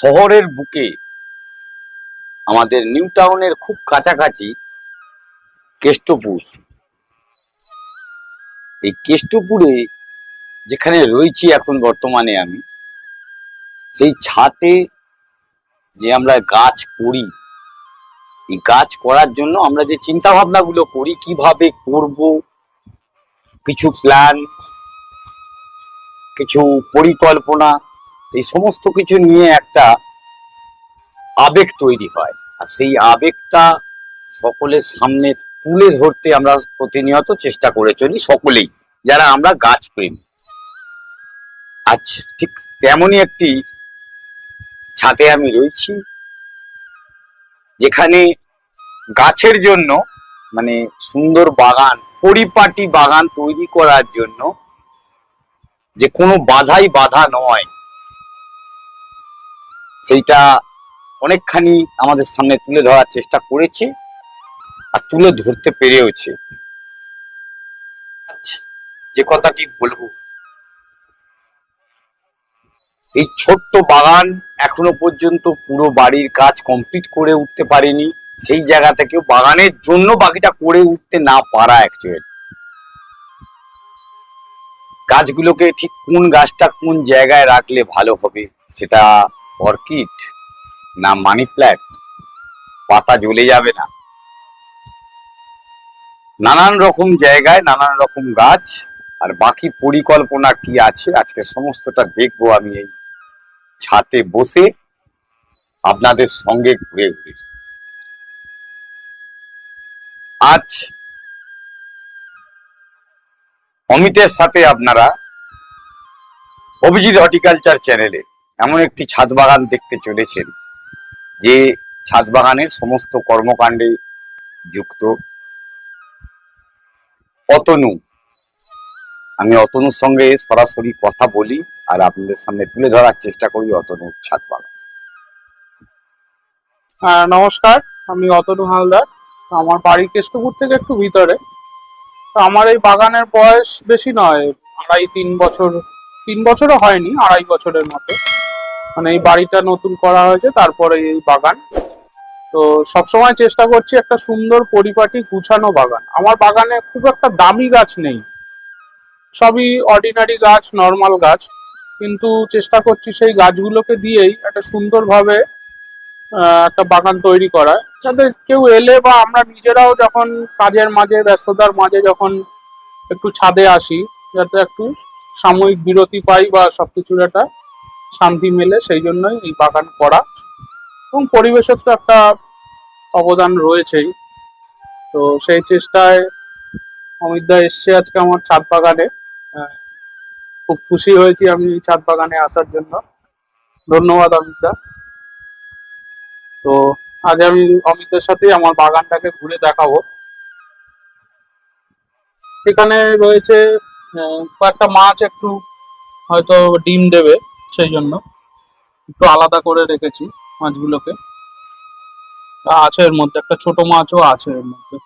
শহরের বুকে আমাদের নিউ টাউনের খুব কাছাকাছি কেষ্টপুর। এই কেষ্টপুরে যেখানে রয়েছি এখন বর্তমানে আমি, সেই ছাতে যে আমরা গাছ করি, এই গাছ করার জন্য আমরা যে চিন্তা ভাবনাগুলো করি, কীভাবে করব কিছু প্ল্যান কিছু পরিকল্পনা, এই সমস্ত কিছু নিয়ে একটা আবেগ তৈরি হয়। আর সেই আবেগটা সকলের সামনে তুলে ধরতে আমরা প্রতিনিয়ত চেষ্টা করে চলি সকলেই, যারা আমরা গাছ প্রেমী। আজ ঠিক তেমনই একটি ছাদে আমি রয়েছি, যেখানে গাছের জন্য মানে সুন্দর বাগান পরিপাটি বাগান তৈরি করার জন্য যে কোনো বাধাই বাধা নয়। সেইটা অনেকখানি আমাদের সামনে তুলে ধরার চেষ্টা করেছে আর তুলে ধরতে পেরেওছে। আচ্ছা, যে কথাটি বলব। এই ছোট্ট বাগান এখনও পর্যন্ত পুরো বাড়ির কাজ কমপ্লিট করে উঠতে পারেনি। সেই জায়গা থেকে বাগানের জন্য বাকিটা করে উঠতে না পারা অ্যাকচুয়ালি গাছগুলোকে ঠিক কোন গাছটা কোন জায়গায় রাখলে ভালো হবে সেটা অর্কিড না মানি প্ল্যান্ট? পাতা জ্বলে যাবে না। নানান রকম জায়গায় নানান রকম গাছ আর বাকি পরিকল্পনা কি আছে? আজকে সমস্তটা দেখব আমি এই ছাতে বসে আপনাদের সঙ্গে ঘুরে ঘুরে। আজ অমিতের সাথে আপনারা অভিজিৎ হর্টিকালচার চ্যানেলে এমন একটি ছাদ বাগান দেখতে চলেছেন, যে ছাদ বাগানের সমস্ত কর্মকাণ্ডে যুক্ত। অতনু, আমি অতনুর সঙ্গে সরাসরি কথা বলি আর আপনাদের সামনে তুলে ধরার চেষ্টা করি অতনুর ছাদ বাগান। নমস্কার, আমি অতনু হালদার। আমার বাড়ি কেষ্টপুর থেকে একটু ভিতরে। তো আমার এই বাগানের বয়স বেশি নয়, আড়াই তিন বছর, তিন বছরও হয়নি, আড়াই বছরের মতো। মানে এই বাড়িটা নতুন করা হয়েছে, তারপরে এই বাগান। তো সবসময় চেষ্টা করছি একটা সুন্দর পরিপাটি গুছানো বাগান। আমার বাগানে খুব একটা দামি গাছ নেই। সবই অর্ডিনারি গাছ নর্মাল গাছ। কিন্তু চেষ্টা করছি সেই গাছগুলোকে দিয়েই একটা সুন্দরভাবে একটা বাগান তৈরি করা যাতে কেউ এলে বা আমরা নিজেরাও যখন কাজের মাঝে, ব্যস্ততার মাঝে যখন একটু ছাদে আসি, যাতে একটু সাময়িক বিরতি পাই বা সবকিছুর একটা শান্তি মেলে, সেই জন্যই এই বাগান করা। এবং পরিবেশের তো একটা অবদান রয়েছেই। তো সেই চেষ্টায় অমিতদা এসছে আজকে আমার ছাদ বাগানে। খুব খুশি হয়েছি আমি ছাদ বাগানে আসার জন্য। ধন্যবাদ অমিতদা তো আজ আমি অমিতের সাথে আমার বাগানটাকে ঘুরে দেখাবো। এখানে রয়েছে কয়েকটা মাছ একটু হয়তো ডিম দেবে, সেই জন্য। একটু আলাদা করে রেখেছি মাছগুলোকে। আছে এর মধ্যে, একটা ছোট মাছও আছে এর মধ্যে।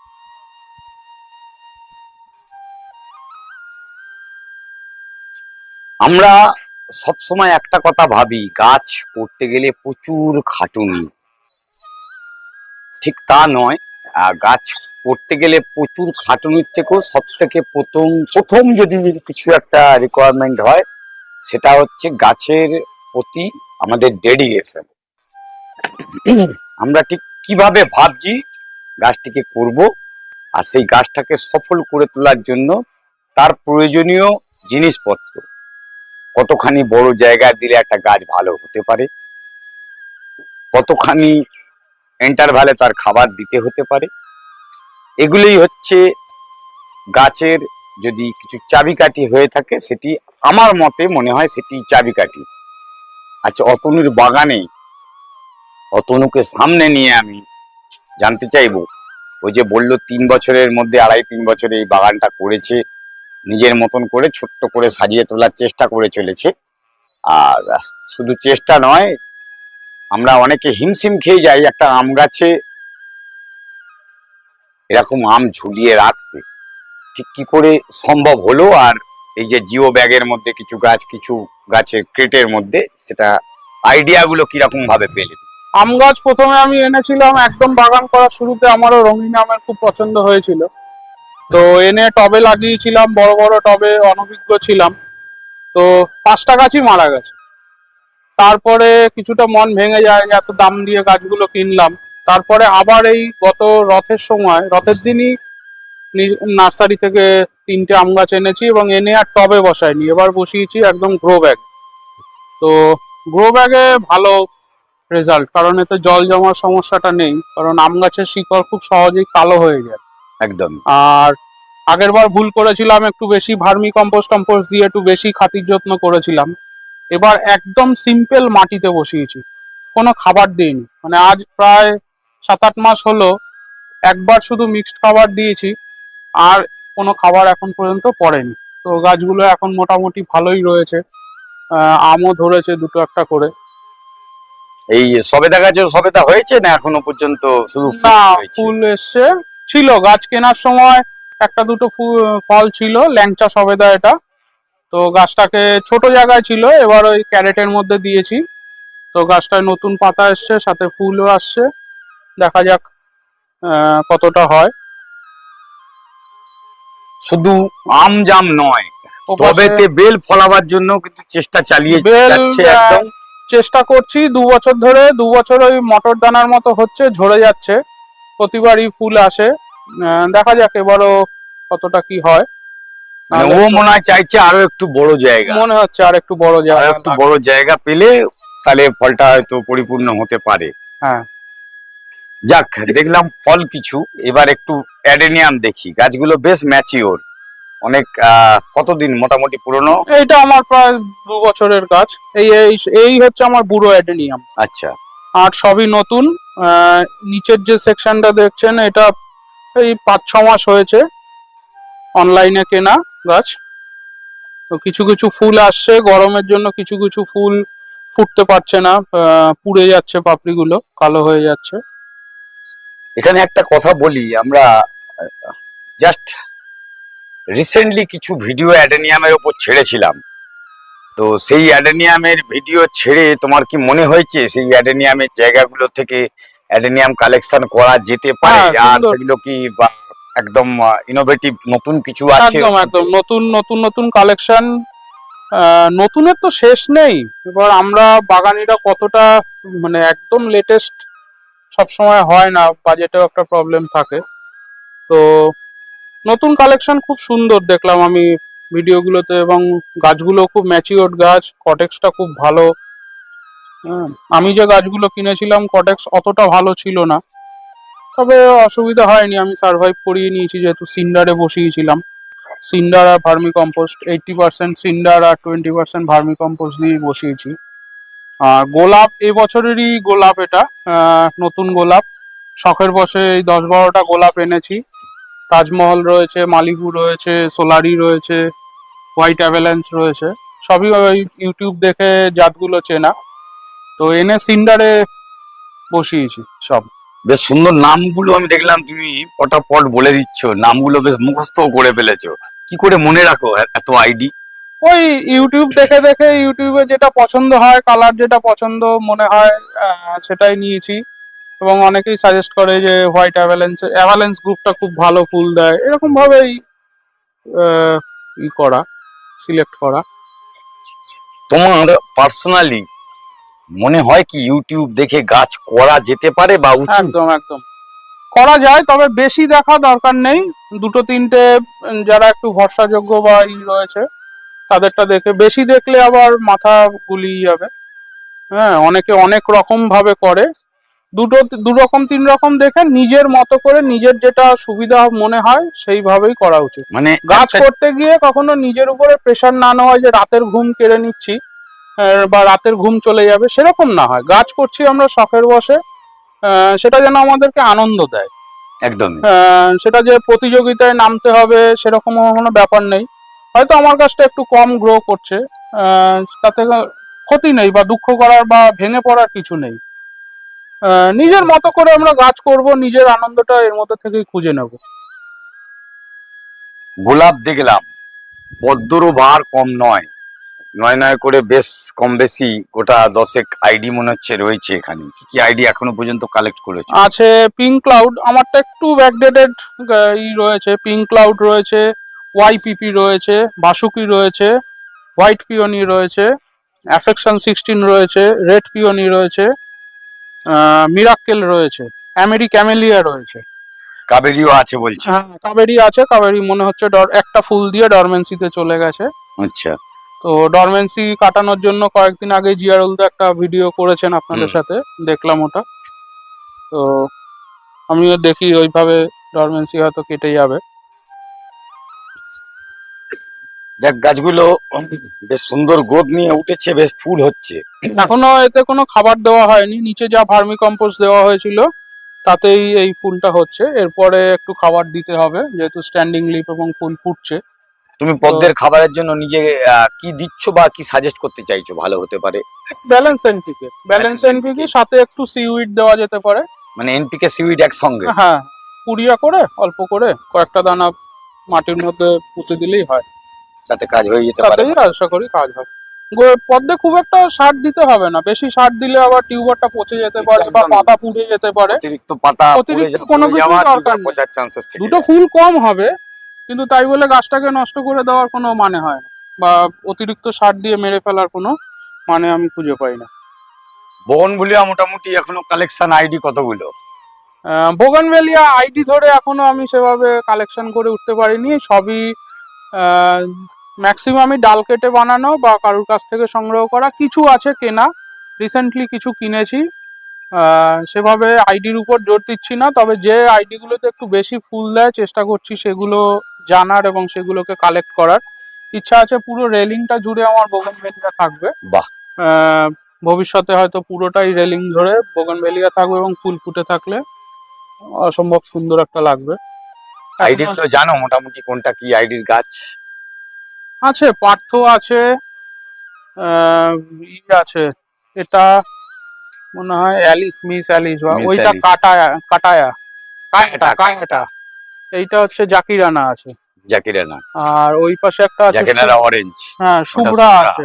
আমরা সবসময় একটা কথা ভাবি, গাছ করতে গেলে প্রচুর খাটুনি। ঠিক তা নয়। গাছ করতে গেলে প্রচুর খাটুনির থেকেও সব থেকে প্রথম প্রথম যদি কিছু একটা রিকোয়ারমেন্ট হয়, সেটা হচ্ছে গাছের প্রতি আমাদের ডেডিকেশন আমরা ঠিক কীভাবে ভাবছি গাছটিকে করব আর সেই গাছটাকে সফল করে তোলার জন্য তার প্রয়োজনীয় জিনিসপত্র। কতখানি বড় জায়গায় দিলে একটা গাছ ভালো হতে পারে? কতখানি ইন্টারভ্যালে তার খাবার দিতে হতে পারে। এগুলোই হচ্ছে গাছের যদি কিছু চাবিকাঠি হয়ে থাকে, সেটি আমার মতে মনে হয় সেটি চাবিকাঠি। আচ্ছা অতনুর বাগানে অতনুকে সামনে নিয়ে আমি জানতে চাইব। ওই যে বলল, তিন বছরের মধ্যে, আড়াই তিন বছরে এই বাগানটা করেছে, নিজের মতন করে ছোট্ট করে সাজিয়ে তোলার চেষ্টা করে চলেছে। আর শুধু চেষ্টা নয় আমরা অনেকে হিমশিম খেয়ে যাই একটা আম গাছে। এরকম আম ঝুলিয়ে রাখতে। ঠিক কি করে সম্ভব হলো? আর এই যে জিও ব্যাগের মধ্যে কিছু গাছ, কিছু গাছের ক্রেটের মধ্যে সেটা আইডিয়াগুলো কীরকম ভাবে পেলে? আম গাছ প্রথমে আমি এনেছিলাম একদম বাগান করার শুরুতে আমারও রঙিন আমের খুব পছন্দ হয়েছিল। তো এনে টবে লাগিয়েছিলাম, বড় বড় টবে অনভিজ্ঞ ছিলাম। তো পাঁচটা গাছই মারা গেছে। তারপরে কিছুটা মন ভেঙে যায় যে এত দাম দিয়ে গাছগুলো কিনলাম। তারপরে আবার এই গত রথের সময় রথের দিনই নার্সারি থেকে তিনটে আম গাছ এনেছি এবং এনে আর টবে বসাইনি। এবার বসিয়েছি একদম গ্রো ব্যাগ তো গ্রো ব্যাগে ভালো রেজাল্ট কারণ এতে জল জমার সমস্যাটা নেই কারণ আম গাছের শিকড় খুব সহজেই কালো হয়ে যায়। একদম। আর আগের বার ভুল করেছিলাম একটু বেশি ভার্মি কম্পোস্ট টম্পোস্ট দিয়ে একটু বেশি খাতির যত্ন করেছিলাম। এবার একদম সিম্পল মাটিতে বসিয়েছি। কোনো খাবার দিইনি। মানে আজ প্রায় সাত আট মাস হলো একবার শুধু মিক্সড খাবার দিয়েছি আর কোনো খাবার এখন পর্যন্ত পড়েনি। তো গাছগুলো এখন মোটামুটি ভালোই রয়েছে। আমও ধরেছে দুটো একটা করে। এই সবেদা গাছে সবেদা হয়েছে না এখনও পর্যন্ত শুধু ফুল না ফুল এসছে। ছিল গাছ কেনার সময় একটা দুটো ফুল ফল ছিল ল্যাংচা সবেদা এটা। তো গাছটাকে ছোট জায়গায় ছিল এবার ওই ক্যারেটের মধ্যে দিয়েছি। তো গাছটায় নতুন পাতা এসছে সাথে ফুলও আসছে। দেখা যাক কতটা হয়। শুধু আম জাম নয় তবেতে বেল ফলাবার জন্য কিন্তু চেষ্টা চালিয়ে যাচ্ছে একদম। চেষ্টা করছি দু বছর ধরে দু বছর ওই মটর দানার মতো হচ্ছে ঝরে যাচ্ছে। প্রতিবারই ফুল আসে। আহ, দেখা যাক এবারও কতটা কি হয়। ও মনে হয় চাইছে আরও একটু বড় জায়গা। মনে হচ্ছে আর একটু বড় জায়গা। একটু বড় জায়গা পেলে তাহলে ফলটা হয়তো পরিপূর্ণ হতে পারে। হ্যাঁ। যাক দেখলাম ফল কিছু। এবার একটু অ্যাডেনিয়াম দেখি। গাছগুলো বেশ ম্যাচিওর অনেক কতদিন? মোটামুটি পুরনো? এটা আমার প্রায় দু বছরের গাছ। এই এই- এই হচ্ছে আমার বুড়ো অ্যাডেনিয়াম। আচ্ছা। আর সবই নতুন। নিচের যে সেকশনটা দেখছেন এটা এই পাঁচ ছ মাস হয়েছে। অনলাইনে কেনা। গাছ। তো কিছু কিছু ফুল আসছে গরমের জন্য কিছু কিছু ফুল ফুটতে পারছে না পুড়ে যাচ্ছে পাপড়িগুলো কালো হয়ে যাচ্ছে। এখানে একটা কথা বলি আমরা জাস্ট রিসেন্টলি কিছু ভিডিও অ্যাডেনিয়ামের ওপর ছেড়েছিলাম। তো সেই অ্যাডেনিয়ামের ভিডিও ছেড়ে তোমার কি মনে হয়েছে? সেই অ্যাডেনিয়ামের জায়গাগুলো থেকে অ্যাডেনিয়াম কালেকশন করা যেতে পারে? হ্যাঁ, আর সেগুলো কি একদম ইনোভেটিভ নতুন কিছু আছে। একদম নতুন নতুন নতুন কালেকশন নতুনের তো শেষ নেই। এবার আমরা বাগানিরা কতটা মানে একদম লেটেস্ট সবসময় হয় না বাজেটেও একটা প্রবলেম থাকে। তো নতুন কালেকশন খুব সুন্দর দেখলাম আমি ভিডিওগুলোতে এবং গাছগুলো খুব ম্যাচিওর্ড গাছ কটেক্সটা খুব ভালো। হ্যাঁ, আমি যে গাছগুলো কিনেছিলাম কটেক্স অতটা ভালো ছিল না। তবে অসুবিধা হয়নি, আমি সার্ভাইভ করিয়ে নিয়েছি যেহেতু সিন্ডারে বসিয়েছিলাম। সিন্ডার আর vermicompost eighty percent cinder আর টোয়েন্টি পার্সেন্ট ভার্মি কম্পোস্ট দিয়ে বসিয়েছি গোলাপ এই বছরেরই গোলাপ এটা নতুন গোলাপ। শখের বসে এই দশ বারোটা গোলাপ এনেছি। তাজমহল রয়েছে, মালিকু রয়েছে, সোলারি রয়েছে হোয়াইট অ্যাভেলেন্স রয়েছে। সবই ওই ইউটিউব দেখে জাতগুলো চেনা। তো এনে সিন্ডারে বসিয়েছি সব। বেশ সুন্দর নামগুলো আমি দেখলাম তুমি পটাপট বলে দিচ্ছ নামগুলো বেশ মুখস্থ করে ফেলেছো। কি করে মনে রাখো এত আইডি ওই ইউটিউব দেখে দেখে ইউটিউবে যেটা পছন্দ হয় কালার যেটা পছন্দ মনে হয় সেটাই নিয়েছি। এবং অনেকেই সাজেস্ট করে যে হোয়াইট অ্যাভালেন্স অ্যাভালেন্স গ্রুপটা খুব ভালো ফুল দেয়। এরকম ভাবেই ই করা সিলেক্ট করা। তোমার পার্সোনালি মনে হয় কি ইউটিউব দেখে গাছ করা যেতে পারে বা উচিত একদম একদম। করা যায় তবে বেশি দেখা দরকার নেই। দুটো তিনটে যারা একটু ভরসাযোগ্য বা ই রয়েছে তাদেরটা দেখে। বেশি দেখলে আবার মাথা গুলিয়ে যাবে। হ্যাঁ অনেকে অনেক রকম ভাবে করে। দুটো দু রকম তিন রকম দেখে নিজের মতো করে নিজের যেটা সুবিধা মনে হয় সেইভাবেই করা উচিত। মানে গাছ করতে গিয়ে কখনো নিজের উপরে প্রেশার না নেওয়া হয় যে রাতের ঘুম কেড়ে নিচ্ছি বা রাতের ঘুম চলে যাবে সেরকম না হয়। গাছ করছি আমরা শখের বসে সেটা যেন আমাদেরকে আনন্দ দেয়। একদম সেটা যে প্রতিযোগিতায় নামতে হবে সেরকম কোনো ব্যাপার নেই। হয়তো আমার কাছটা একটু কম গ্রো করছে তাতে ক্ষতি নেই বা দুঃখ করার বা ভেঙে পড়ার কিছু নেই। নিজের মতো করে আমরা গাছ করব নিজের আনন্দটা এর মধ্যে থেকেই খুঁজে নেব। গোলাপ দেখলাম পদ্মরও বার কম নয়। নয় নয় করে বেশ কম বেশি গোটা দশেক আইডি মনে হচ্ছে রয়েছে এখানে। কি কি আইডি এখনও পর্যন্ত কালেক্ট করেছে? আছে পিঙ্ক ক্লাউড আমারটা একটু ব্যাকডেটেড ই রয়েছে পিঙ্ক ক্লাউড রয়েছে ওয়াইপিপি রয়েছে বাসুকি রয়েছে হোয়াইট পিওনি রয়েছে অ্যাফেকশন সিক্সটিন রয়েছে রেড পিওনি রয়েছে মিরাক্কেল রয়েছে অ্যামেরি ক্যামেলিয়া রয়েছে। কাবেরিও আছে বলছে? হ্যাঁ কাবেরি আছে কাবেরি মনে হচ্ছে একটা ফুল দিয়ে ডরমেন্সিতে চলে গেছে। আচ্ছা। তো ডরমেন্সি কাটানোর জন্য কয়েকদিন আগে জিয়ারুলদা একটা ভিডিও করেছেন আপনাদের সাথে দেখলাম ওটা। তো আমিও দেখি ওইভাবে ডরমেন্সি হয়তো কেটে যাবে। যাক গাছগুলো বেশ সুন্দর গ্রোথ নিয়ে উঠেছে বেশ ফুল হচ্ছে। এখনও এতে কোনো খাবার দেওয়া হয়নি নিচে যা ভার্মি কম্পোস্ট দেওয়া হয়েছিল তাতেই এই ফুলটা হচ্ছে। এরপরে একটু খাবার দিতে হবে যেহেতু স্ট্যান্ডিং লিপ এবং ফুল ফুটছে। তুমি পদ্মের খাবারের জন্য নিজে কি দিচ্ছ বা কি সাজেস্ট করতে চাইছো? ভালো হতে পারে। ব্যালেন্স এনপিকে ব্যালেন্স এনপিকে সাথে একটু সিউইড দেওয়া যেতে পারে। মানে এনপিকে সিউইড একসঙ্গে? হ্যাঁ পুরিয়া করে অল্প করে কয়েকটা দানা মাটির মধ্যে পুঁতে দিলেই হয়। তাতে কাজ হয়ে যেতে পারে। আশা করি কাজ হবে পদ্মে খুব একটা সার দিতে হবে না। বেশি সার দিলে আবার টিউবারটা পচে যেতে পারে বা। পাতা পুড়ে যেতে পারে। অতিরিক্ত পাতা অতিরিক্ত কোনো কিছুর দরকার নেই। দুটো ফুল কম হবে কিন্তু তাই বলে গাছটাকে নষ্ট করে দেওয়ার কোনো মানে হয় না। বা অতিরিক্ত সার দিয়ে মেরে ফেলার কোনো মানে আমি খুঁজে পাই না। বনভুলিয়া মোটামুটি এখনও কালেকশন আইডি কতগুলো? বোগানভেলিয়া আইডি ধরে এখনও আমি সেভাবে কালেকশন করে উঠতে পারিনি। সবই ম্যাক্সিমামই ডাল কেটে বানানো বা কারুর কাছ থেকে সংগ্রহ করা। কিছু আছে কেনা রিসেন্টলি কিছু কিনেছি। সেভাবে আইডির উপর জোর দিচ্ছি না তবে যে আইডিগুলোতে একটু বেশি ফুল দেয় চেষ্টা করছি সেগুলো জানার এবং সেগুলোকে কালেক্ট করার। ইচ্ছা আছে পুরো রেলিংটা জুড়ে আমার বোগানভেলিয়া থাকবে। বাহ। ভবিষ্যতে হয়তো পুরোটাই রেলিং ধরে বোগানভেলিয়া থাকবে এবং ফুল ফুটে থাকলে অসম্ভব সুন্দর একটা লাগবে। আইডি তো জানো মোটামুটি কোনটা কি আইডির গাছ? আছে পার্থ আছে ই আছে। এটা মনে হয় অ্যালিস মিস অ্যালিস বা ওইটা কাটায়া কাটায়া। কায়াটা, কায়াটা এইটা হচ্ছে জাকিরানা আছে। জাকিরানা আর ওই পাশে একটা আছে জাকিরানা অরেঞ্জ হ্যাঁ শুভ্রা। আছে।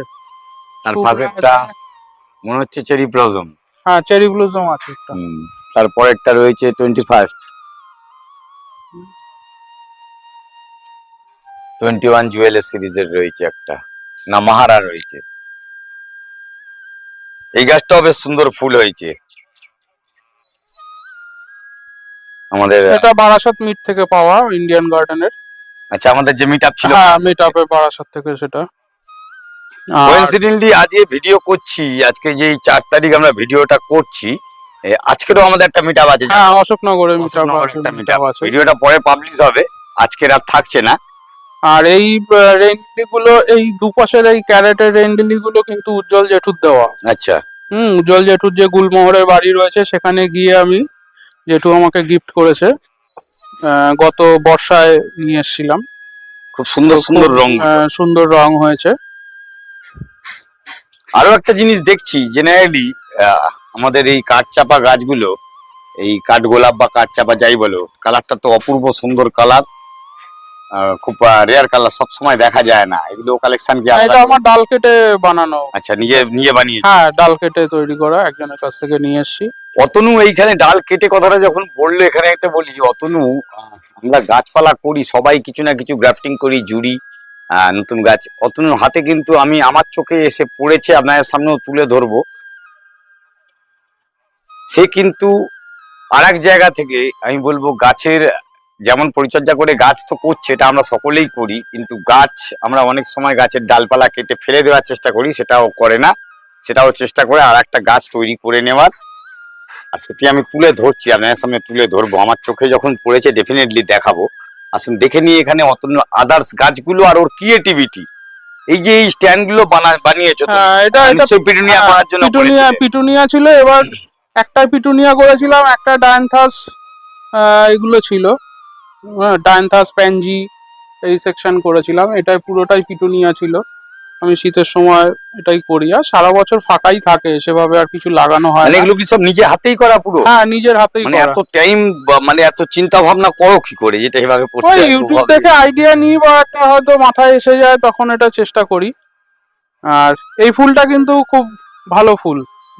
তার শুভ্রা পাশেরটা মনে হচ্ছে চেরি প্লজম হ্যাঁ চেরি ব্লুজম আছে একটা। তারপরেরটা রয়েছে twenty first twenty one jeweller সিরিজের রয়েছে একটা। না মাহারা রয়েছে। এই গাছটাও বেশ সুন্দর ফুল হয়েছে। আমাদের এটা বারাসাত মিট থেকে পাওয়া ইন্ডিয়ান গার্ডেনের আচ্ছা আমাদের যে মিট আপ ছিল। হ্যাঁ মিট আপে বারাসাত থেকে সেটা। কোইন্সিডেন্টলি আজকে ভিডিও করছি আজকে যে চার তারিখ আমরা ভিডিওটা করছি আজকেরও আমাদের একটা মিট আপ আছে। হ্যাঁ অশোকনগরের মিট আপ আছে একটা ভিডিওটা পরে পাবলিশ হবে আজকের আর থাকছে না। আর এই রেন্ডলি গুলো এই দুপাশের এই ক্যারেটের রেন্ডলি গুলো কিন্তু উজ্জ্বল জেঠুর দেওয়া। আচ্ছা। হুম উজ্জ্বল জেঠুর যে গুলমোহরের বাড়ি রয়েছে সেখানে গিয়ে আমি জেঠু আমাকে গিফট করেছে। গত বর্ষায় নিয়ে এসেছিলাম। খুব সুন্দর সুন্দর রং। সুন্দর রং হয়েছে। আরও একটা জিনিস দেখছি জেনারেলি আমাদের এই কাঠ চাপা গাছগুলো এই কাঠ গোলাপ বা কাঠ চাপা যাই বলো কালারটা তো অপূর্ব সুন্দর কালার। খুব রেয়ার কালার সব সময় দেখা যায় না। এগুলো কালেকশন কি এটা আমার ডাল কেটে বানানো। আচ্ছা নিজে নিজে বানিয়ে হ্যাঁ ডাল কেটে তৈরি করা একজনের কাছ থেকে নিয়ে এসেছি। অতনু এইখানে ডাল কেটে কথাটা যখন বলল এখানে একটা বলি অতনু আমরা গাছপালা করি সবাই কিছু না কিছু গ্রাফটিং করি জুড়ি আহ, নতুন গাছ। অতনুর হাতে কিন্তু আমি আমার চোখে এসে পড়েছে আপনাদের সামনেও তুলে ধরবো। সে কিন্তু আর জায়গা থেকে আমি বলব গাছের যেমন পরিচর্যা করে গাছ তো করছে এটা আমরা সকলেই করি কিন্তু গাছ আমরা অনেক সময় গাছের ডালপালা কেটে ফেলে দেওয়ার চেষ্টা করি সেটাও করে না। সেটাও চেষ্টা করে আর একটা গাছ তৈরি করে নেওয়ার। আর সেটি আমি তুলে ধরছি আপনাদের সামনে তুলে ধরবো। আমার চোখে যখন পড়েছে ডেফিনেটলি দেখাবো। আসুন দেখে নিয়ে এখানে অত আদার্স গাছগুলো আর ওর ক্রিয়েটিভিটি এই যে এই স্ট্যান্ডগুলো বানিয়েছো হ্যাঁ, এটা এটা পিটুনিয়া হ্যাঁ, করার জন্য পিটুনিয়া পিটুনিয়া ছিল এবার একটা পিটুনিয়া করেছিলাম একটা ডায়ান্থাস এগুলো ছিল। ডায়ান্থাস প্যানজি এই সেকশন করেছিলাম। এটা পুরোটাই পিটুনিয়া ছিল। আমি শীতের সময় এটাই করি। আর সারা বছর ফাঁকাই থাকে সেভাবে আর কিছু লাগানো হয় মানে। এগুলো কি সব নিজে হাতেই করা পুরো? হ্যাঁ নিজের হাতেই মানে এত টাইম মানে এত চিন্তা ভাবনা করো কি করে যেটা এভাবে করতে হয়, ইউটিউব থেকে আইডিয়া নিই বা একটা হয়তো মাথায় এসে যায় তখন এটা চেষ্টা করি। আর এই ফুলটা কিন্তু খুব ভালো ফুল।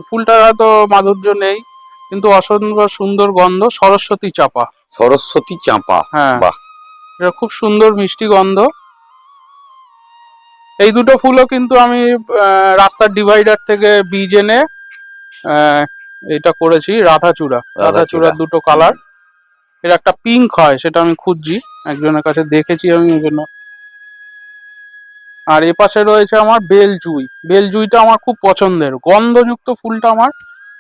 ফুলটার হয়তো মাধুর্য নেই। কিন্তু অসম্ভব সুন্দর গন্ধ সরস্বতী চাপা। সরস্বতী চাঁপা হ্যাঁ। বাহ। এটা খুব সুন্দর মিষ্টি গন্ধ। এই দুটো ফুলও কিন্তু আমি রাস্তার ডিভাইডার থেকে বীজ এনে এটা করেছি রাধাচূড়া। রাধাচূড়ার দুটো কালার। এর একটা পিঙ্ক হয় সেটা আমি খুঁজছি। একজনের কাছে দেখেছি আমি ওই জন্য। আর এ পাশে রয়েছে আমার বেলজুই বেলজুইটা আমার খুব পছন্দের। গন্ধযুক্ত ফুলটা আমার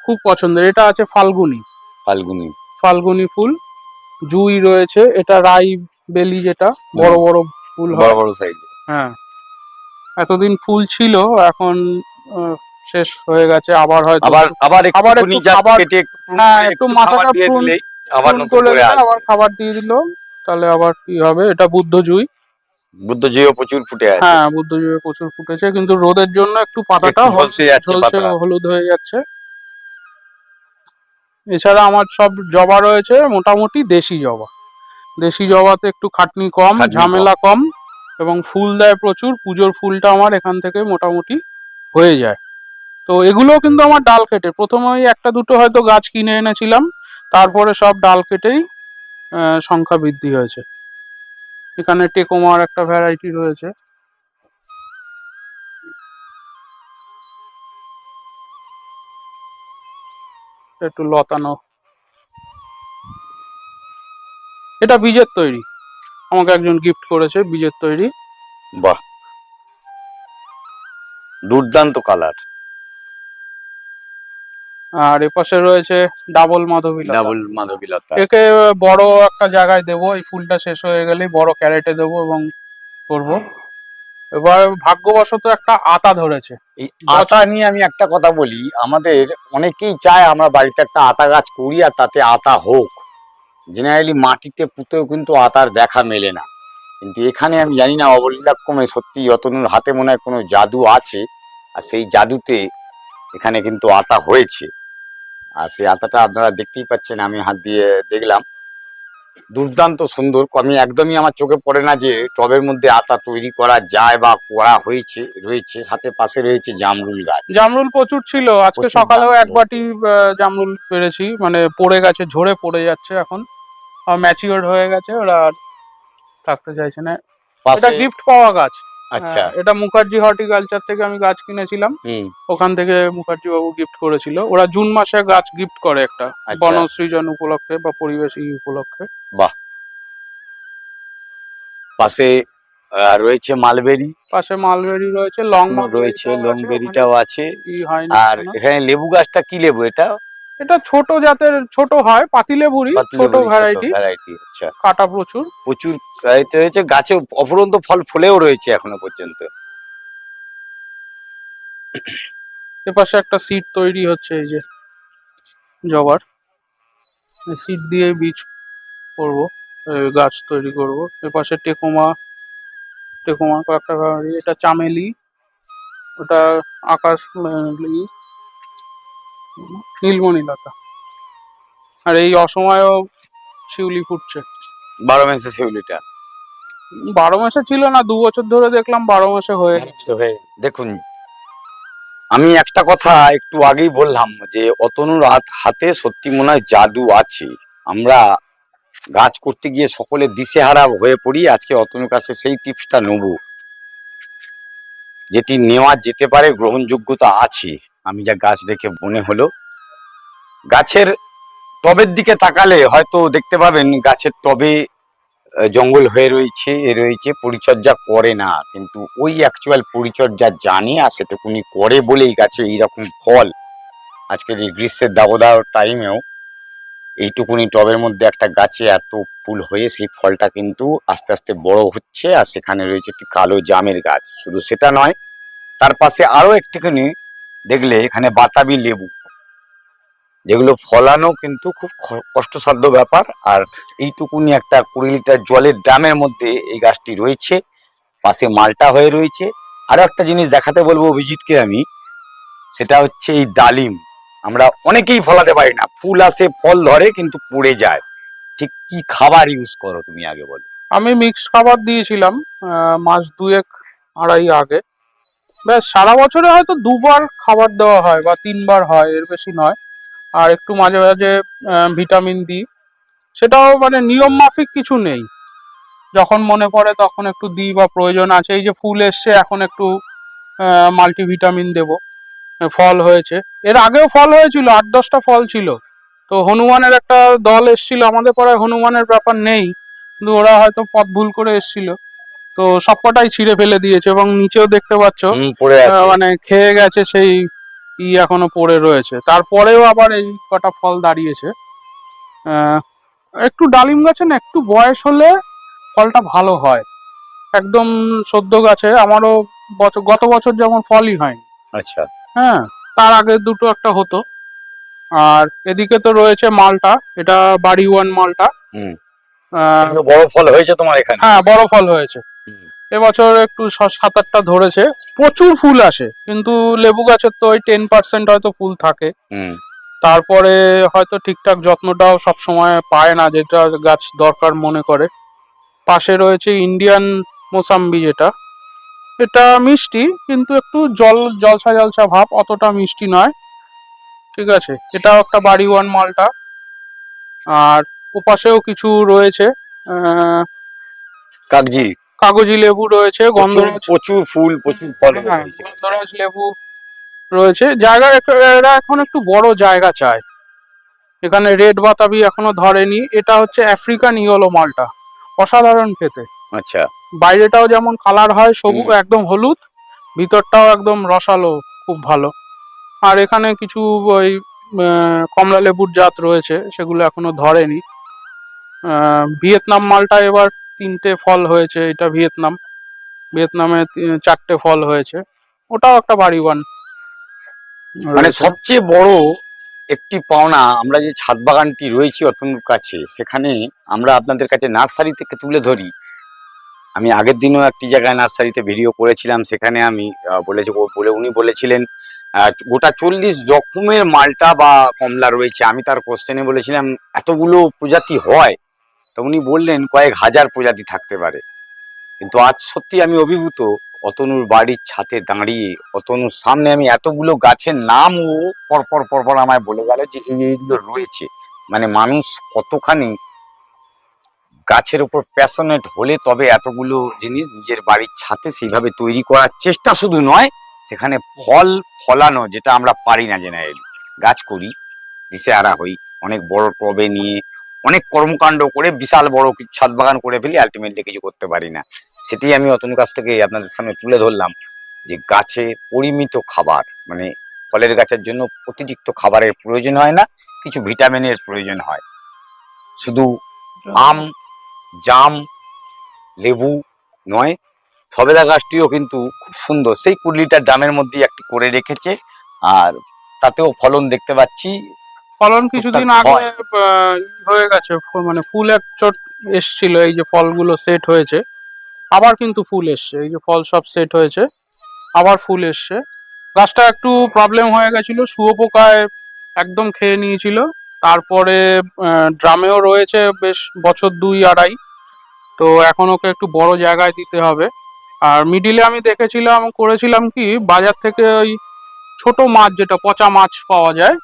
খুব পছন্দের। এটা আছে ফাল্গুনি। ফাল্গুনি। ফাল্গুনি ফুল। জুই রয়েছে। এটা রাই বেলি যেটা বড় বড় ফুল বড় বড় সাইজ। হ্যাঁ। এতদিন ফুল ছিল এখন শেষ হয়ে গেছে। আবার হয়তো আবার আবার আবার একটু খাবার- একটু হ্যাঁ, মাথাটা দিয়ে আবার নতুন করে আবার খাবার দিয়ে দিল। তাহলে আবার কি হবে? এটা বুদ্ধ জুই। বুদ্ধ জিও প্রচুর ফুটে আছে। হ্যাঁ বুদ্ধ জুই প্রচুর ফুটেছে। কিন্তু রোদের জন্য একটু পাতাটা ঝলসে যাচ্ছে হলুদ হয়ে যাচ্ছে। এছাড়া আমার সব জবা রয়েছে মোটামুটি দেশি জবা। দেশি জবাতে একটু খাটনি কম ঝামেলা কম। এবং ফুল দেয় প্রচুর পুজোর ফুলটা আমার এখান থেকে মোটামুটি হয়ে যায়। তো এগুলোও কিন্তু আমার ডাল কেটে প্রথমে ওই একটা দুটো হয়তো গাছ কিনে এনেছিলাম তারপরে সব ডাল কেটেই সংখ্যা বৃদ্ধি হয়েছে। এখানে টেকোমার একটা ভ্যারাইটি রয়েছে। একটু লতানো। এটা বীজের তৈরি। আমাকে একজন গিফট করেছে বীজের তৈরি। বাহ। দুর্দান্ত কালার আর এপাশে রয়েছে ডাবল মাধবী লতা। ডাবল মাধবীলতা। একে বড় একটা জায়গায় দেবো এই ফুলটা শেষ হয়ে গেলে বড় ক্যারেটে দেবো এবং করব। এবার ভাগ্যবশত একটা আতা ধরেছে। এই আতা নিয়ে আমি একটা কথা বলি আমাদের অনেকেই চায় আমরা বাড়িতে একটা আতা গাছ করি আর তাতে আতা হোক। জেনারেলি মাটিতে পুঁতেও কিন্তু আতার দেখা মেলে না। কিন্তু এখানে আমি জানি না অবলীলাক্রমে সত্যি অতনুর হাতে মনে হয় কোনো জাদু আছে আর সেই জাদুতে এখানে কিন্তু আতা হয়েছে। আর সেই আতাটা আপনারা দেখতেই পাচ্ছেন আমি হাত দিয়ে দেখলাম। দুর্দান্ত সুন্দর। আমি একদমই আমার চোখে পড়ে না যে টবের মধ্যে আতা তৈরি করা যায় বা করা হয়েছে রয়েছে সাথে পাশে রয়েছে জামরুল গাছ। জামরুল প্রচুর ছিল। আজকে সকালেও এক। বাটি জামরুল পেরেছি। মানে পড়ে গেছে ঝরে পড়ে যাচ্ছে এখন। ম্যাচিওর হয়ে গেছে ওরা আর থাকতে চাইছে না। এটা গিফট পাওয়া গাছ। আচ্ছা। হ্যাঁ, এটা মুখার্জি হর্টিকালচার থেকে আমি গাছ কিনেছিলাম। ওখান থেকে মুখার্জি বাবু গিফট করেছিল। ওরা জুন মাসে গাছ গিফট করে একটা আচ্ছা। বনসৃজন উপলক্ষে বা পরিবেশ উপলক্ষে। উপলক্ষে পাশে রয়েছে মালবেরি। পাশে মালবেরি রয়েছে লং রয়েছে লংবেরিটাও আছে। ই হয়নি আর এখানে লেবু গাছটা কি লেবু এটা? এটা ছোট জাতের ছোট হয় পাতিলেবুরি ছোট ভ্যারাইটি ভ্যারাইটি আচ্ছা। কাটা প্রচুর। প্রচুর variety রয়েছে গাছে অফুরন্ত ফল ফুলেও রয়েছে এখনও পর্যন্ত। এপাশে একটা সিট তৈরি হচ্ছে এই যে জবার। সিট দিয়ে বীজ করব গাছ তৈরি করব। এপাশে টেকোমা টেকোমা কয়েকটা এটা চামেলি ওটা আকাশ আহ, ই, নীলমণি আর এই অসময়েও শিউলি ফুটছে। বারো মাসে শিউলিটা। বারো মাসে ছিল না দু বছর ধরে দেখলাম বারো মাসে হয়ে। দেখুন আমি একটা কথা একটু আগেই বললাম যে অতনুর হাত- হাতে সত্যি মনে হয় জাদু আছে। আমরা গাছ করতে গিয়ে সকলে দিশেহারা হয়ে পড়ি আজকে অতনুর কাছে সেই টিপসটা নেব। যেটি নেওয়া যেতে পারে গ্রহণযোগ্যতা আছে। আমি যা গাছ দেখে মনে হলো। গাছের টবের দিকে তাকালে হয়তো দেখতে পাবেন গাছের টবে জঙ্গল হয়ে রয়েছে, এ রয়েছে, পরিচর্যা করে না। কিন্তু ওই অ্যাকচুয়াল পরিচর্যা জানে আর সেটুকুনি করে বলেই গাছে এইরকম ফল। আজকের এই গ্রীষ্মের দাবদাহ টাইমেও এইটুকুনি টবের মধ্যে একটা গাছে এত ফুল হয়ে সেই ফলটা কিন্তু আস্তে আস্তে বড় হচ্ছে আর সেখানে রয়েছে একটি কালো জামের গাছ। শুধু সেটা নয়, তার পাশে আরও একটুখানি দেখলে এখানে বাতাবি লেবু। যেগুলো ফলানো কিন্তু খুব কষ্টসাধ্য ব্যাপার। আর এইটুকুনি একটা কুড়ি লিটার জলের ড্রামের মধ্যে এই গাছটি রয়েছে, পাশে মালটা হয়ে রয়েছে। আরও একটা জিনিস দেখাতে বলব অভিজিৎকে আমি, সেটা হচ্ছে এই ডালিম। আমরা অনেকেই ফলাতে পারি না, ফুল আসে, ফল ধরে কিন্তু পড়ে যায়। ঠিক কি খাবার ইউজ করো তুমি আগে বলো। আমি মিক্সড খাবার দিয়েছিলাম মাস দুয়েক আড়াই আগে। ব্যাস সারা বছরে হয়তো দুবার খাবার দেওয়া হয় বা তিনবার হয়, এর বেশি নয়। আর একটু মাঝে মাঝে ভিটামিন দিই সেটাও মানে নিয়ম মাফিক কিছু নেই। যখন মনে পড়ে তখন একটু দিই বা প্রয়োজন আছে। এই যে ফুল এসছে, এখন একটু মাল্টিভিটামিন দেব। ফল হয়েছে। এর আগেও ফল হয়েছিল, আট দশটা ফল ছিল। তো হনুমানের একটা দল এসছিল আমাদের পড়ায়, হনুমানের ব্যাপার নেই। কিন্তু ওরা হয়তো পথ ভুল করে এসছিল। তো সবকটাই ছিঁড়ে ফেলে দিয়েছে এবং নিচেও দেখতে পাচ্ছ মানে খেয়ে গেছে সেই ই এখনও পড়ে রয়েছে। তারপরেও আবার এই কটা ফল দাঁড়িয়েছে। একটু ডালিম গাছে না একটু বয়স হলে ফলটা ভালো হয়। একদম সদ্য গাছে আমারও বছর গত বছর যেমন ফলই হয়নি। আচ্ছা। হ্যাঁ তার আগে দুটো একটা হতো। আর এদিকে তো রয়েছে মালটা এটা বাড়ি ওয়ান মালটা। হুম। বড় ফল হয়েছে তোমার এখানে? হ্যাঁ বড় ফল হয়েছে। এবছর একটু সাত আটটা ধরেছে। প্রচুর ফুল আসে কিন্তু লেবু গাছের তো ওই টেন পার্সেন্ট হয়তো ফুল থাকে। হুম। তারপরে হয়তো ঠিকঠাক যত্নটাও সব সময় পায় না যেটা গাছ দরকার মনে করে। পাশে রয়েছে ইন্ডিয়ান মোসাম্বি যেটা। এটা মিষ্টি কিন্তু একটু জল জলসা জলসা ভাব অতটা মিষ্টি নয়। ঠিক আছে এটাও একটা বাড়ি ওয়ান মালটা। আর ওপাশেও কিছু রয়েছে কাগজি কাগজি লেবু রয়েছে গন্ধরাজ প্রচুর ফুল প্রচুর ফল হ্যাঁ, গন্ধরাজ লেবু রয়েছে। জায়গা এরা এখন একটু বড় জায়গা চায়। এখানে রেড বাতাবি এখনও ধরেনি। এটা হচ্ছে আফ্রিকান ইয়েলো মালটা অসাধারণ খেতে। আচ্ছা। বাইরেটাও যেমন কালার হয় সবুজ একদম হলুদ ভিতরটাও একদম রসালো খুব ভালো। আর এখানে কিছু ওই কমলা লেবুর জাত রয়েছে সেগুলো এখনও ধরেনি। ভিয়েতনাম মালটা এবার তিনটে ফল হয়েছে, এটা ভিয়েতনাম। ভিয়েতনামে চারটে ফল হয়েছে। ওটাও একটা বাড়ি ওয়ান মানে সবচেয়ে বড় একটি পাওনা, আমরা যে ছাদ বাগানটি রয়েছি অতনুর কাছে, সেখানে আমরা আপনাদের কাছে নার্সারি থেকে তুলে ধরি। আমি আগের দিনও একটি জায়গায় নার্সারিতে ভিডিও করেছিলাম, সেখানে আমি বলেছি বলে উনি বলেছিলেন গোটা চল্লিশ রকমের মালটা বা কমলা রয়েছে। আমি তার কোশ্চেনে বলেছিলাম, এতগুলো প্রজাতি হয় তো উনি বললেন কয়েক হাজার প্রজাতি থাকতে পারে। কিন্তু আজ সত্যি আমি অভিভূত, অতনুর বাড়ির ছাতে দাঁড়িয়ে, অতনুর সামনে আমি এতগুলো গাছের নাম ও পরপর পরপর আমায় বলে গেল যে এই এইগুলো রয়েছে। মানে মানুষ কতখানি গাছের উপর প্যাশনেট হলে তবে এতগুলো জিনিস নিজের বাড়ির ছাতে সেইভাবে তৈরি করার চেষ্টা শুধু নয়, সেখানে ফল ফলানো যেটা আমরা পারি না জেনারেলি গাছ করি দিশে আরা হই, অনেক বড় টবে নিয়ে অনেক কর্মকাণ্ড করে বিশাল বড় কিছু ছাদ বাগান করে ফেলি আলটিমেটলি কিছু করতে পারি না। সেটি আমি অতনুর কাছ থেকে আপনাদের সামনে তুলে ধরলাম যে গাছে পরিমিত খাবার মানে ফলের গাছের জন্য অতিরিক্ত খাবারের প্রয়োজন হয় না, কিছু ভিটামিনের প্রয়োজন হয়। শুধু আম, জাম, লেবু নয়, সবেদা গাছটিও কিন্তু খুব সুন্দর। সেই কুড়ি লিটার ড্রামের মধ্যে একটি করে রেখেছে, আর তাতেও ফলন দেখতে পাচ্ছি। ফলন কিছুদিন আগে হয়। গেছে। মানে ফুল এক চট এসছিল এই যে ফলগুলো সেট হয়েছে। আবার কিন্তু ফুল এসছে এই যে ফল সব সেট হয়েছে আবার ফুল এসছে। গাছটা একটু প্রবলেম হয়ে গেছিল শুয়োপোকায় একদম খেয়ে নিয়েছিল। তারপরে ড্রামেও রয়েছে বেশ বছর দুই আড়াই। তো এখন ওকে একটু বড় জায়গায় দিতে হবে। আর মিডিলে আমি দেখেছিলাম করেছিলাম কি বাজার থেকে ওই ছোট মাছ যেটা পচা মাছ পাওয়া যায়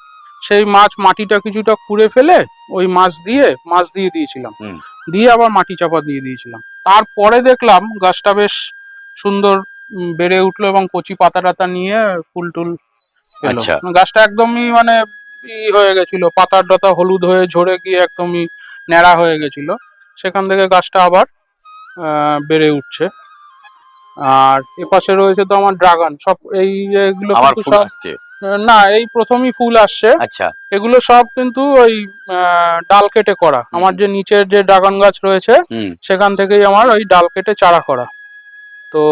সেই মাছ মাটিটা কিছুটা খুঁড়ে ফেলে ওই মাছ দিয়ে মাছ দিয়ে দিয়েছিলাম। দিয়ে আবার মাটি চাপা দিয়ে দিয়েছিলাম। তারপরে দেখলাম গাছটা বেশ সুন্দর বেড়ে উঠল এবং কচি পাতা টাতা নিয়ে ফুল টুল আচ্ছা। গাছটা একদমই মানে ই হয়ে গেছিল পাতার ডাতা হলুদ হয়ে ঝরে গিয়ে একদমই ন্যাড়া হয়ে গেছিল। সেখান থেকে গাছটা আবার আহ, বেড়ে উঠছে। আর এপাশে রয়েছে তো আমার ড্রাগন। সব এই এগুলো না এই প্রথমই ফুল আসছে। আচ্ছা। এগুলো সব কিন্তু ওই ডাল কেটে করা। আমার যে নিচের যে ড্রাগন গাছ রয়েছে সেখান থেকেই আমার ওই ডাল কেটে চারা করা। তো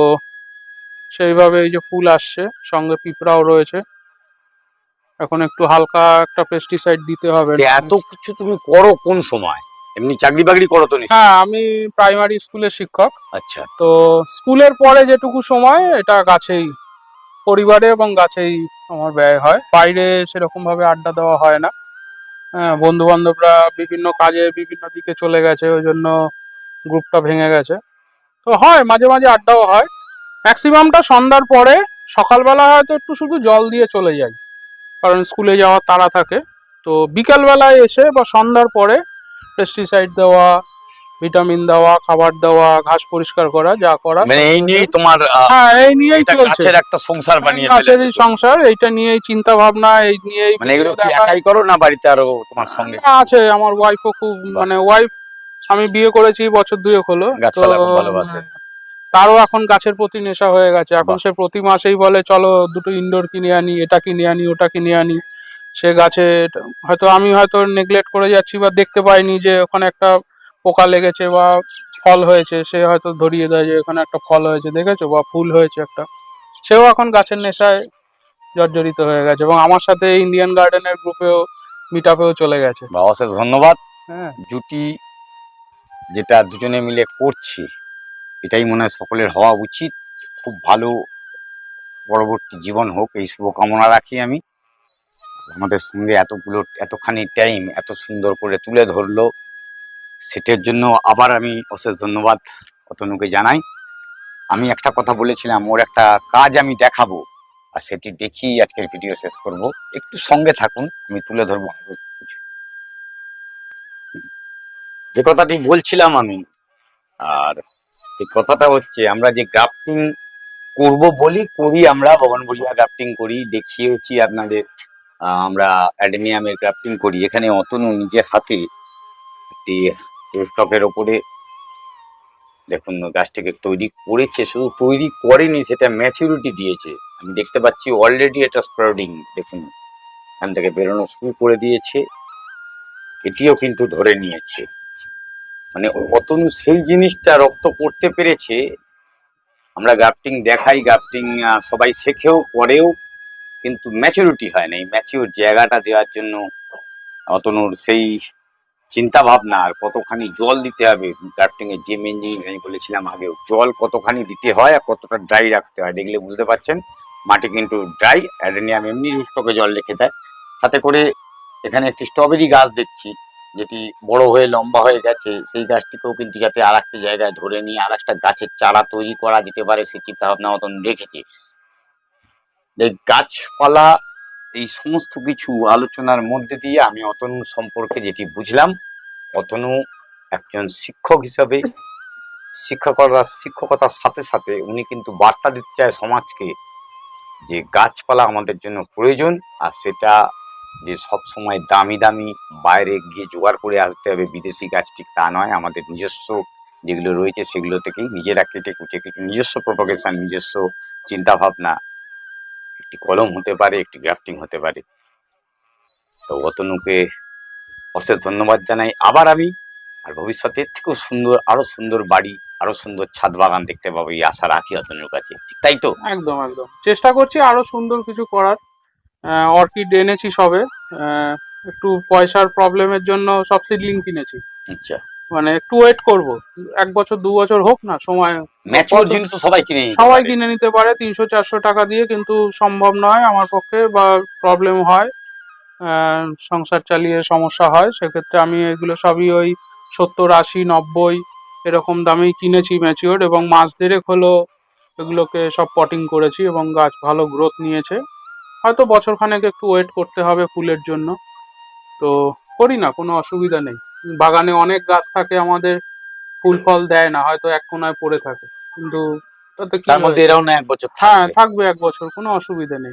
সেইভাবে এই যে ফুল আসছে সঙ্গে পিঁপড়াও রয়েছে। এখন একটু হালকা একটা পেস্টিসাইড দিতে হবে। এত কিছু তুমি করো কোন সময়? এমনি চাকরি বাকরি করো তো হ্যাঁ আমি প্রাইমারি স্কুলের শিক্ষক। আচ্ছা। তো স্কুলের পরে যেটুকু সময় এটা গাছেই পরিবারে এবং গাছেই আমার ব্যয় হয়। বাইরে সেরকম ভাবে আড্ডা দেওয়া হয় না। হ্যাঁ বন্ধু বান্ধবরা বিভিন্ন কাজে বিভিন্ন দিকে চলে গেছে, ওই জন্য গ্রুপটা ভেঙে গেছে। তো হয়, মাঝে মাঝে আড্ডাও হয়। ম্যাক্সিমামটা সন্ধ্যার পরে, সকালবেলা হয়তো একটু শুধু জল দিয়ে চলে যাই, কারণ স্কুলে যাওয়ার তাড়া থাকে। তো বিকালবেলায় এসে বা সন্ধ্যার পরে পেস্টিসাইড দেওয়া ভিটামিন দেওয়া খাবার দেওয়া ঘাস পরিষ্কার করা যা করা। মানে এই নিয়েই তোমার হ্যাঁ এই নিয়েই চলছে। গাছের একটা সংসার বানিয়ে গাছেরই ফেলেছো। সংসার এইটা নিয়েই চিন্তা ভাবনা এই নিয়েই মানে এগুলো কি একাই করো না বাড়িতে আরও তোমার সঙ্গে? হ্যাঁ, আছে আমার ওয়াইফও খুব মানে ওয়াইফ আমি বিয়ে করেছি বছর দুয়েক হলো। গাছপালা খুব ভালোবাসে। হ্যাঁ, তারও এখন গাছের প্রতি নেশা হয়ে গেছে। এখন সে প্রতি মাসেই বলে চলো দুটো ইনডোর কিনে আনি এটা কিনে আনি ওটা কিনে আনি। সে গাছে হয়তো আমি হয়তো নেগলেক্ট করে যাচ্ছি বা দেখতে পাইনি যে ওখানে একটা পোকা লেগেছে বা ফল হয়েছে সে হয়তো ধরিয়ে দেয় যে এখানে একটা ফল হয়েছে দেখেছ? বা ফুল হয়েছে একটা। সেও এখন গাছের নেশায় জর্জরিত হয়ে গেছে এবং আমার সাথে ইন্ডিয়ান গার্ডেনের গ্রুপেও মিট আপেও চলে গেছে। বা অশেষ ধন্যবাদ। হ্যাঁ। জুটি যেটা দুজনে মিলে করছি এটাই মনে হয় সকলের হওয়া উচিত। খুব ভালো পরবর্তী জীবন হোক এই শুভকামনা রাখি আমি। আমাদের সঙ্গে এতগুলো এতখানি টাইম এত সুন্দর করে তুলে ধরলো। সেটার জন্য আবার আমি অশেষ ধন্যবাদ অতনুকে জানাই। আমি একটা কথা বলেছিলাম, ওর একটা কাজ আমি দেখাবো, আর সেটি দেখি আজকের ভিডিও শেষ করব। একটু সঙ্গে থাকুন, আমি তুলে ধরবো। যে কথাটি বলছিলাম আমি, আর যে কথাটা হচ্ছে, আমরা যে গ্রাফটিং করব বলি, করি আমরা ভবনবলিয়া গ্রাফটিং করি, দেখিয়েছি আপনাদের আমরা অ্যাডেনিয়ামের গ্রাফটিং করি। এখানে অতনু নিজের হাতে একটি স্টকের ওপরে। দেখুন, গাছটিকে তৈরি করেছে, শুধু তৈরি করেনি, সেটা ম্যাচুরিটি দিয়েছে। আমি দেখতে পাচ্ছি অলরেডি এটা স্প্রাউডিং দেখুন। এখান থেকে বেরোনো শুরু করে দিয়েছে। এটিও কিন্তু ধরে নিয়েছে। মানে অতনু সেই জিনিসটা রক্ত করতে পেরেছে। আমরা গ্রাফটিং দেখাই গ্রাফটিং সবাই শেখেও, করেও, কিন্তু ম্যাচুরিটি হয় না। এই ম্যাচিউর জায়গাটা দেওয়ার জন্য অতনুর সেই চিন্তা ভাবনা আর কতখানি জল দিতে হবে গ্রাফটিং এর মেন জিনিস আমি বলেছিলাম আগেও, জল কতখানি দিতে হয় আর কতটা ড্রাই রাখতে হয় দেখলে বুঝতে পারছেন, মাটি কিন্তু ড্রাই অ্যাডেনিয়াম এমনি স্টকে জল রেখে দেয়। সাথে করে এখানে একটি স্ট্রবেরি গাছ দেখছি, যেটি বড় হয়ে লম্বা হয়ে গেছে, সেই গাছটিকেও কিন্তু যাতে আর একটা জায়গায় ধরে নিয়ে আর একটা গাছের চারা তৈরি করা যেতে পারে সেই চিন্তা ভাবনা মতন রেখেছে। গাছপালা এই সমস্ত কিছু আলোচনার মধ্যে দিয়ে আমি অতনু সম্পর্কে যেটি বুঝলাম, অতনু একজন শিক্ষক হিসাবে শিক্ষকতা, শিক্ষকতার সাথে সাথে উনি কিন্তু বার্তা দিতে চায় সমাজকে যে গাছপালা আমাদের জন্য প্রয়োজন আর সেটা যে সব সময় দামি দামি বাইরে গিয়ে জোগাড় করে আসতে হবে বিদেশি গাছ, ঠিক তা নয়। আমাদের নিজস্ব যেগুলো রয়েছে সেগুলো থেকেই নিজেরা কেটে কুটে কিছু নিজস্ব প্রোপাগেশন নিজস্ব চিন্তা ভাবনা একটি কলম হতে পারে একটি গ্রাফটিং হতে পারে। তো অতনুকে অশেষ ধন্যবাদ জানাই। আবার আমি আর ভবিষ্যতে এর থেকেও সুন্দর আরও সুন্দর বাড়ি আরও সুন্দর ছাদ বাগান দেখতে পাবো এই আশা রাখি অতনুর কাছে। তাই তো? একদম একদম। চেষ্টা করছি আরও সুন্দর কিছু করার। অর্কিড এনেছি সবে। আহ, একটু পয়সার প্রবলেমের জন্য সব সিডলিং কিনেছি। আচ্ছা। মানে একটু ওয়েট করব। এক বছর দু বছর হোক না সময় ম্যাচিওর জিনিস তো সবাই কিনে সবাই কিনে নিতে পারে তিনশো চারশো টাকা দিয়ে কিন্তু সম্ভব নয় আমার পক্ষে বা প্রবলেম হয়। সংসার চালিয়ে সমস্যা হয় সেক্ষেত্রে আমি এগুলো সবই ওই সত্তর আশি নব্বই এরকম দামেই কিনেছি ম্যাচিওর এবং মাস দেড়েক হলো এগুলোকে সব পটিং করেছি এবং গাছ ভালো গ্রোথ নিয়েছে। হয়তো বছরখানেক একটু ওয়েট করতে হবে ফুলের জন্য। তো করি না কোনো অসুবিধা নেই। বাগানে অনেক গাছ থাকে আমাদের ফুল ফল দেয় না হয়তো এক কোনায় পড়ে থাকে। কিন্তু তাতে কি তার মধ্যে হয়েছে? এরাও না এক বছর হ্যাঁ থাকবে। থাকবে এক বছর কোনো অসুবিধা নেই।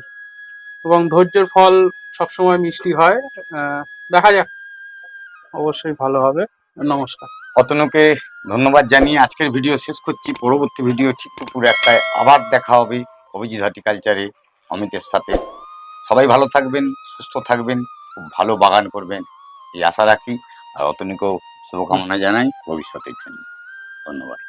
এবং ধৈর্যের ফল সবসময় মিষ্টি হয়। আহ, দেখা যাক। অবশ্যই ভালো হবে। নমস্কার। অতনুকে ধন্যবাদ জানিয়ে আজকের ভিডিও শেষ করছি। পরবর্তী ভিডিও ঠিক দুপুর একটায় আবার দেখা হবে অভিজিৎ হর্টিকালচারে। অমিতের সাথে। সবাই ভালো থাকবেন সুস্থ থাকবেন খুব ভালো বাগান করবেন। এই আশা রাখি। আর অতনিকেও শুভকামনা জানাই ভবিষ্যতের জন্য। ধন্যবাদ।